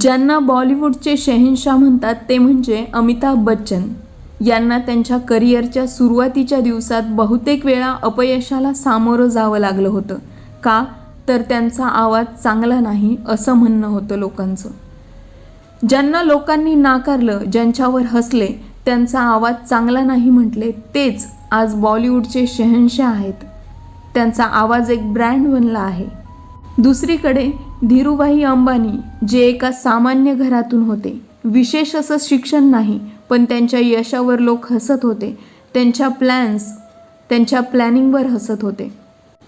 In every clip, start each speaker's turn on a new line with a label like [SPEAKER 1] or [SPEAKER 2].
[SPEAKER 1] ज्यांना बॉलिवूडचे शहेनशाह म्हणतात ते म्हणजे अमिताभ बच्चन. यांना त्यांच्या करिअरच्या सुरुवातीच्या दिवसात बहुतेक वेळा अपयशाला सामोरं जावं लागलं होतं. का? तर त्यांचा आवाज चांगला नाही असं म्हणणं होतं लोकांचं. ज्यांना लोकांनी नाकारलं ज्यांच्यावर हसले त्यांचा आवाज चांगला नाही म्हटले तेच आज बॉलिवूडचे शहनशाह आहेत. त्यांचा आवाज एक ब्रँड बनला आहे. दुसरीकडे धीरूभाई अंबानी जे एका सामान्य घरातून होते. विशेष असं शिक्षण नाही पण त्यांच्या यशावर लोक हसत होते. त्यांच्या प्लॅन्स त्यांच्या प्लॅनिंगवर हसत होते.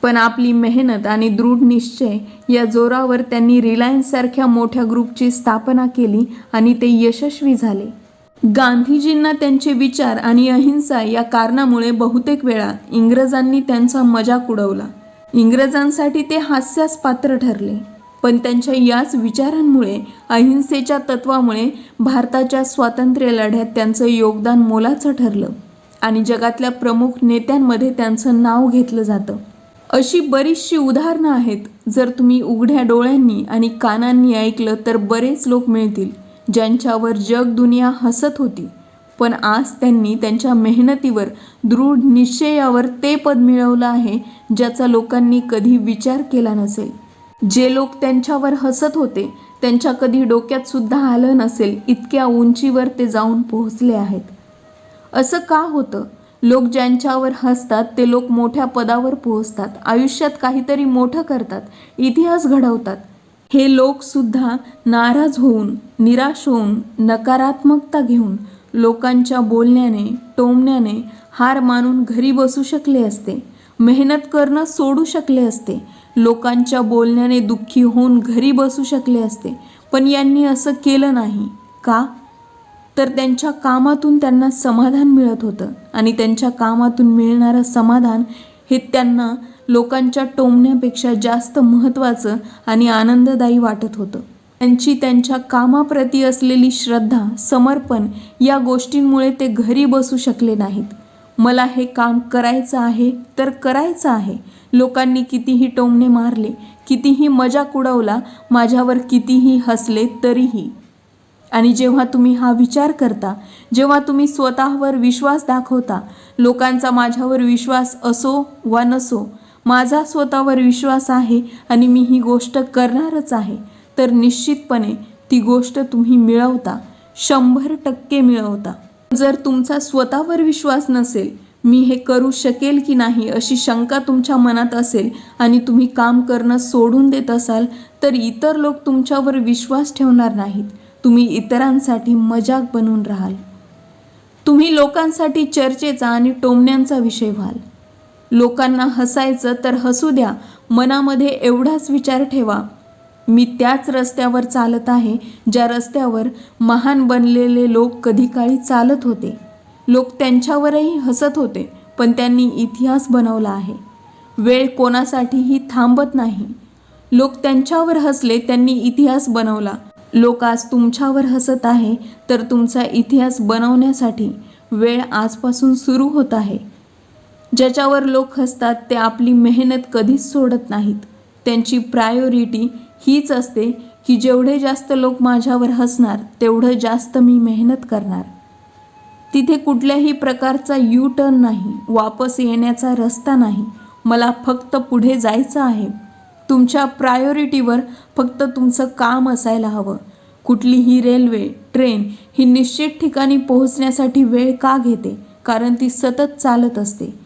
[SPEAKER 1] पण आपली मेहनत आणि दृढ निश्चय या जोरावर त्यांनी रिलायन्ससारख्या मोठ्या ग्रुपची स्थापना केली आणि ते यशस्वी झाले. गांधीजींना त्यांचे विचार आणि अहिंसा या कारणामुळे बहुतेक वेळा इंग्रजांनी त्यांचा मजाक उडवला. इंग्रजांसाठी ते हास्यास पात्र ठरले. पण त्यांच्या याच विचारांमुळे अहिंसेच्या तत्वामुळे भारताच्या स्वातंत्र्य लढ्यात त्यांचं योगदान मोलाचं ठरलं आणि जगातल्या प्रमुख नेत्यांमध्ये त्यांचं नाव घेतलं जातं. अशी बरीचशी उदाहरणं आहेत. जर तुम्ही उघड्या डोळ्यांनी आणि कानांनी ऐकलं तर बरेच लोक मिळतील ज्यांच्यावर जग दुनिया हसत होती. पण आज त्यांनी त्यांच्या मेहनतीवर दृढ निश्चयावर ते पद मिळवलं आहे ज्याचा लोकांनी कधी विचार केला नसेल. जे लोक त्यांच्यावर हसत होते त्यांच्या कधी डोक्यात सुद्धा आलं नसेल इतक्या उंचीवर ते जाऊन पोहोचले आहेत. असं का होतं? लोक ज्यांच्यावर हसतात ते लोक मोठ्या पदावर पोहोचतात आयुष्यात काहीतरी मोठं करतात इतिहास घडवतात. हे लोक सुद्धा नाराज होऊन निराश होऊन नकारात्मकता घेऊन लोकांच्या बोलण्याने टोमण्याने हार मानून घरी बसू शकले असते. मेहनत करणं सोडू शकले असते. लोकांच्या बोलण्याने दुःखी होऊन घरी बसू शकले असते. पण यांनी असं केलं नाही. का? तर त्यांच्या कामातून त्यांना समाधान मिळत होतं. आणि त्यांच्या कामातून मिळणारं समाधान हे त्यांना लोकांच्या टोमण्यापेक्षा जास्त महत्त्वाचं आणि आनंददायी वाटत होतं. त्यांची त्यांच्या कामाप्रती असलेली श्रद्धा समर्पण या गोष्टींमुळे ते घरी बसू शकले नाहीत. मला हे काम करायचं आहे तर करायचं आहे. लोकांनी कितीही टोमणे मारले कितीही मजाक उडवला माझ्यावर कितीही हसले तरीही. आणि जेव्हा तुम्ही हा विचार करता जेव्हा तुम्ही स्वतःवर विश्वास दाखवता लोकांचा माझ्यावर विश्वास असो वा नसो माझा स्वतःवर विश्वास आहे आणि मी ही गोष्ट करणारच आहे तर निश्चितपणे ती गोष्ट तुम्ही मिळवता शंभर टक्के मिळवता. जर तुमचा स्वतःवर विश्वास नसेल मी हे करू शकेल की नाही अशी शंका तुमच्या मनात असेल आणि तुम्ही काम करणं सोडून देत असाल तर इतर लोक तुमच्यावर विश्वास ठेवणार नाहीत. तुम्ही इतरांसाठी मजाक बनून राहाल. तुम्ही लोकांसाठी चर्चेचा आणि टोमण्यांचा विषय व्हाल. लोकांना हसायचं तर हसू द्या मनामध्ये एवढाच विचार ठेवा. मी त्याच रस्त्यावर चालत आहे ज्या रस्त्यावर महान बनलेले लोक कधी काळी चालत होते. लोक त्यांच्यावरही हसत होते पण त्यांनी इतिहास बनवला आहे. वेळ कोणासाठीही थांबत नाही. लोक त्यांच्यावर हसले त्यांनी इतिहास बनवला. लोक आज तुमच्यावर हसत आहे तर तुमचा इतिहास बनवण्यासाठी वेळ आजपासून सुरू होत आहे. ज्याच्यावर लोक हसतात ते आपली मेहनत कधीच सोडत नाहीत. त्यांची प्रायोरिटी हीच असते की जेवढे जास्त लोक माझ्यावर हसणार तेवढं जास्त मी मेहनत करणार. तिथे कुठल्याही प्रकारचा यू टर्न नाही वापस येण्याचा रस्ता नाही. मला फक्त पुढे जायचं आहे. तुमच्या प्रायोरिटीवर फक्त तुमचं काम असायला हवं. कुठलीही रेल्वे ट्रेन ही निश्चित ठिकाणी पोहोचण्यासाठी वेळ का घेते? कारण ती सतत चालत असते.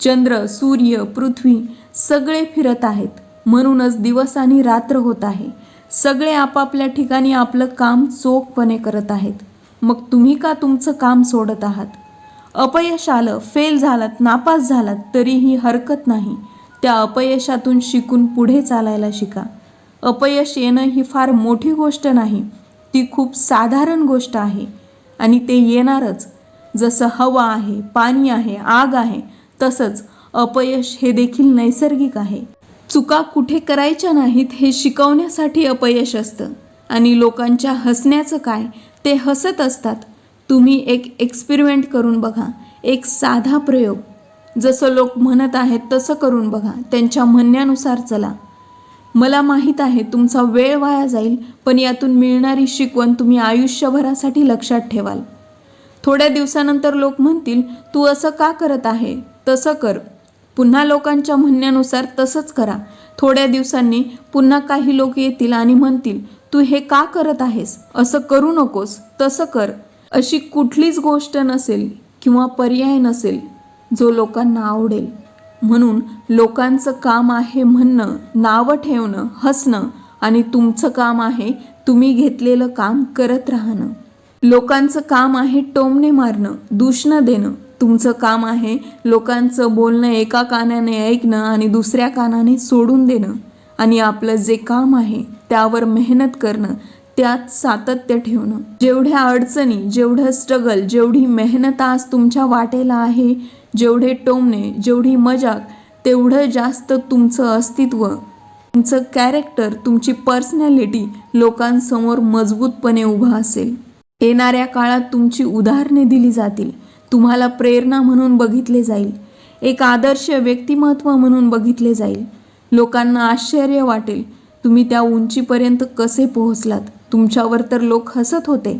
[SPEAKER 1] चंद्र सूर्य पृथ्वी सगळे फिरत आहेत. म्हणूनच दिवस आणि रात्र होत आहे. सगळे आपापल्या ठिकाणी आपलं काम चोखपणे करत आहेत. मग तुम्ही का तुमचं काम सोडत आहात? अपयश आलं फेल झालात नापास झालात तरीही हरकत नाही. त्या अपयशातून शिकून पुढे चालायला शिका. अपयश येणं ही फार मोठी गोष्ट नाही ती खूप साधारण गोष्ट आहे. आणि ते येणारच. जसं हवा आहे पाणी आहे आग आहे तसंच अपयश हे देखील नैसर्गिक आहे. चुका कुठे करायच्या नाहीत हे शिकवण्यासाठी अपयश असतं. आणि लोकांच्या हसण्याचं काय ते हसत असतात. तुम्ही एक एक्सपेरिमेंट करून बघा. एक साधा प्रयोग. जसं लोक म्हणत आहेत तसं करून बघा. त्यांच्या म्हणण्यानुसार चला. मला माहीत आहे तुमचा वेळ वाया जाईल पण यातून मिळणारी शिकवण तुम्ही आयुष्यभरासाठी लक्षात ठेवाल. थोड्या दिवसानंतर लोक म्हणतील तू असं का करत आहे? तसं कर. पुन्हा लोकांच्या म्हणण्यानुसार तसंच करा. थोड्या दिवसांनी पुन्हा काही लोक येतील आणि म्हणतील तू हे का करत आहेस? असं करू नकोस. तसं कर. अशी कुठलीच गोष्ट नसेल किंवा पर्याय नसेल जो लोकांना आवडेल. म्हणून लोकांचं काम आहे म्हणणं नावं ठेवणं हसणं आणि तुमचं काम आहे तुम्ही घेतलेलं काम करत राहणं. लोकांचं काम आहे टोमणे मारणं दूषणं देणं. तुमचं काम आहे. लोकांचं बोलणं एका कानाने ऐकणं आणि दुसऱ्या कानाने सोडून देणं. आणि आपलं जे काम आहे त्यावर मेहनत करणं त्यात सातत्य ठेवणं. जेवढ्या अडचणी जेवढं स्ट्रगल जेवढी मेहनत आज तुमच्या वाटेला आहे जेवढे टोमणे जेवढी मजाक तेवढं जास्त तुमचं अस्तित्व तुमचं कॅरेक्टर तुमची पर्सनॅलिटी लोकांसमोर मजबूतपणे उभा असेल. येणाऱ्या काळात तुमची उदाहरणे दिली जातील. तुम्हाला प्रेरणा म्हणून बघितले जाईल. एक आदर्श व्यक्तिमत्व म्हणून बघितले जाईल. लोकांना आश्चर्य वाटेल तुम्ही त्या उंचीपर्यंत कसे पोहोचलात? तुमच्यावर तर लोक हसत होते.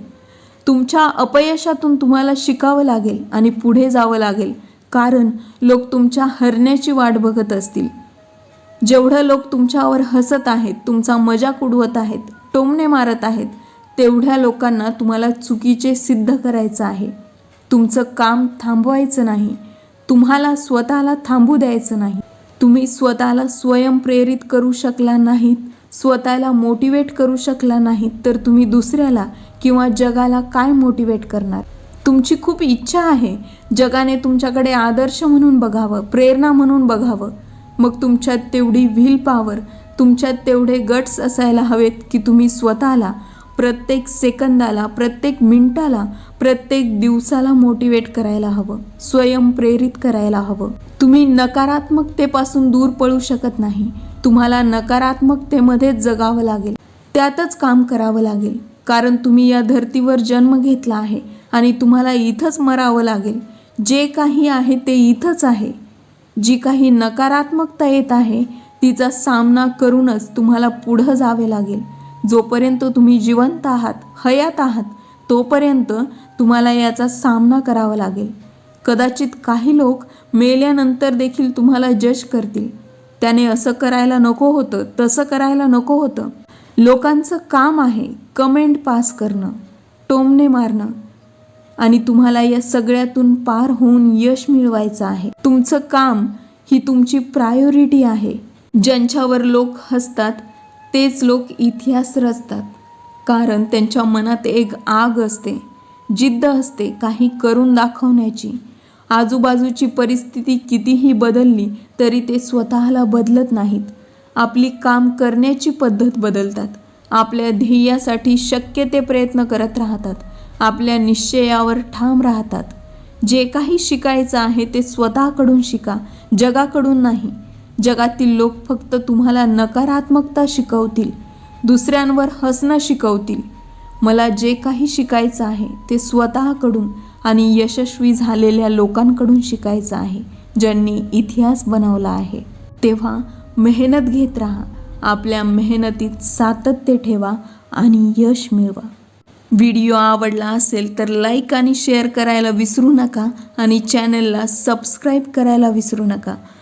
[SPEAKER 1] तुमच्या अपयशातून तुम्हाला शिकावं लागेल आणि पुढे जावं लागेल कारण लोक तुमच्या हरण्याची वाट बघत असतील. जेवढं लोक तुमच्यावर हसत आहेत तुमचा मजाक उडवत आहेत टोमणे मारत आहेत तेवढ्या लोकांना तुम्हाला चुकीचे सिद्ध करायचं आहे. तुमचं काम थांबवायचं नाही. तुम्हाला स्वतःला थांबू द्यायचं नाही. तुम्ही स्वतःला स्वयंप्रेरित करू शकला नाहीत स्वतःला मोटिवेट करू शकला नाहीत तर तुम्ही दुसऱ्याला किंवा जगाला काय मोटिवेट करणार? तुमची खूप इच्छा आहे. जगाने तुमच्याकडे आदर्श म्हणून बघावं प्रेरणा म्हणून बघावं. मग तुमच्यात तेवढी व्हील पॉवर तुमच्यात तेवढे गट्स असायला हवेत की तुम्ही स्वतःला प्रत्येक सेकंदाला प्रत्येक मिनिटाला प्रत्येक दिवसाला मोटिवेट करायला हवं. स्वयंप्रेरित करायला हवं. तुम्ही नकारात्मकतेपासून दूर पळू शकत नाही. तुम्हाला नकारात्मकतेमध्येच जगावं लागेल. त्यातच काम करावं लागेल. कारण तुम्ही या धर्तीवर जन्म घेतला आहे आणि तुम्हाला इथंच मरावं लागेल. जे काही आहे ते इथंच आहे. जी काही नकारात्मकता येत आहे तिचा सामना करूनच तुम्हाला पुढं जावे लागेल. जोपर्यंत तुम्ही जिवंत आहात हयात आहात तोपर्यंत तुम्हाला याचा सामना करावा लागेल. कदाचित काही लोक मेल्यानंतर देखील तुम्हाला जज करतील. त्याने असं करायला नको होतं तसं करायला नको होतं. लोकांचं काम आहे कमेंट पास करणं टोमणे मारणं. आणि तुम्हाला या सगळ्यातून पार होऊन यश मिळवायचं आहे. तुमचं काम ही तुमची प्रायोरिटी आहे. ज्यांच्यावर लोक हसतात तेच लोक इतिहास रचतात. कारण त्यांच्या मनात एक आग असते जिद्द असते काही करून दाखवण्याची. आजूबाजूची परिस्थिती कितीही बदलली तरी ते स्वतःला बदलत नाहीत. आपली काम करण्याची पद्धत बदलतात. आपल्या ध्येयासाठी शक्य ते प्रयत्न करत राहतात. आपल्या निश्चयावर ठाम राहतात. जे काही शिकायचं आहे ते स्वतःकडून शिका जगाकडून नाही. जगातील लोक फक्त तुम्हाला नकारात्मकता शिकवतील दुसऱ्यांवर हसणं शिकवतील. मला जे काही शिकायचं आहे ते स्वतःकडून आणि यशस्वी झालेल्या लोकांकडून शिकायचं आहे ज्यांनी इतिहास बनवला आहे. तेव्हा मेहनत घेत राहा आपल्या मेहनतीत सातत्य ठेवा आणि यश मिळवा. व्हिडिओ आवडला असेल तर लाईक आणि शेअर करायला विसरू नका आणि चॅनलला सबस्क्राईब करायला विसरू नका.